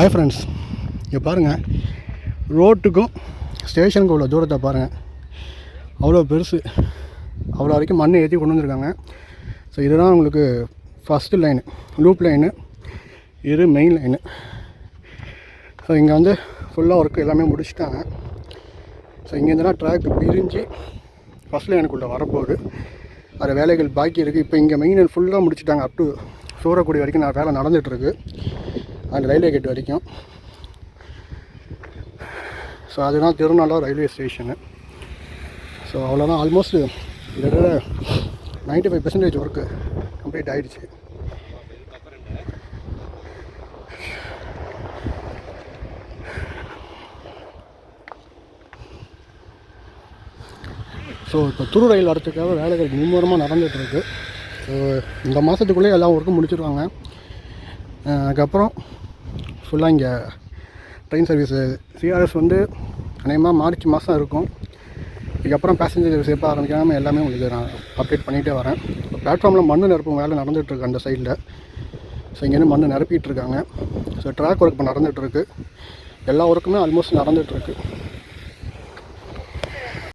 Hi friends இங்கே பாருங்கள் ரோட்டுக்கும் ஸ்டேஷனுக்கும் உள்ள தூரத்தை பாருங்கள் அவ்வளோ பெருசு. அவ்வளோ வரைக்கும் மண் ஏற்றி கொண்டு வந்திருக்காங்க. ஸோ இதுதான் உங்களுக்கு ஃபஸ்ட்டு லைனு லூப் லைனு இது மெயின் லைனு ஸோ இங்கே வந்து ஃபுல்லாக ஒர்க் எல்லாமே முடிச்சுட்டாங்க. ஸோ இங்கேருந்துனா ட்ராக் பிரிஞ்சு ஃபஸ்ட் லைனுக்குள்ளே வரப்போகுது. அது வேலைகள் பாக்கி இருக்குது இப்போ இங்கே மெயின் லைன் ஃபுல்லாக முடிச்சிட்டாங்க. அப் டு சூரக்குடி வரைக்கும் நான் வேலை நடந்துகிட்ருக்கு அந்த ரயில்வே கேட் வரைக்கும். ஸோ அதுதான் திருநள்ளா ரயில்வே ஸ்டேஷனு ஸோ அவ்வளோதான் ஆல்மோஸ்ட் இதோட ninety five percentage work complete ஆகிடுச்சு ஸோ இப்போ துரு ரயில் வரத்துக்காக வேலைகள் மும்முரமாக நடந்துகிட்ருக்கு ஸோ இந்த மாதத்துக்குள்ளேயே எல்லா ஒர்க்கும் முடிச்சிருவாங்க. அதுக்கப்புறம் ஃபுல்லாக இங்கே ட்ரெயின் சர்வீஸு சிஆர்எஸ் வந்து அநேகமாக மார்ச் மாதம் இருக்கும். இதுக்கப்புறம் பேசஞ்சர் சர்வீஸ் எப்போ ஆரம்பிக்காமல் எல்லாமே உங்களுக்கு நான் அப்டேட் பண்ணிகிட்டே வரேன். இப்போ பிளாட்ஃபார்மில் மண் நிரப்பும் வேலை நடந்துகிட்ருக்கு அந்த சைடில் ஸோ இங்கேருந்து மண் நிரப்பிகிட்ருக்காங்க ஸோ ட்ராக் ஒர்க் இப்போ நடந்துகிட்ருக்கு எல்லா ஒர்க்குமே ஆல்மோஸ்ட் நடந்துகிட்ருக்கு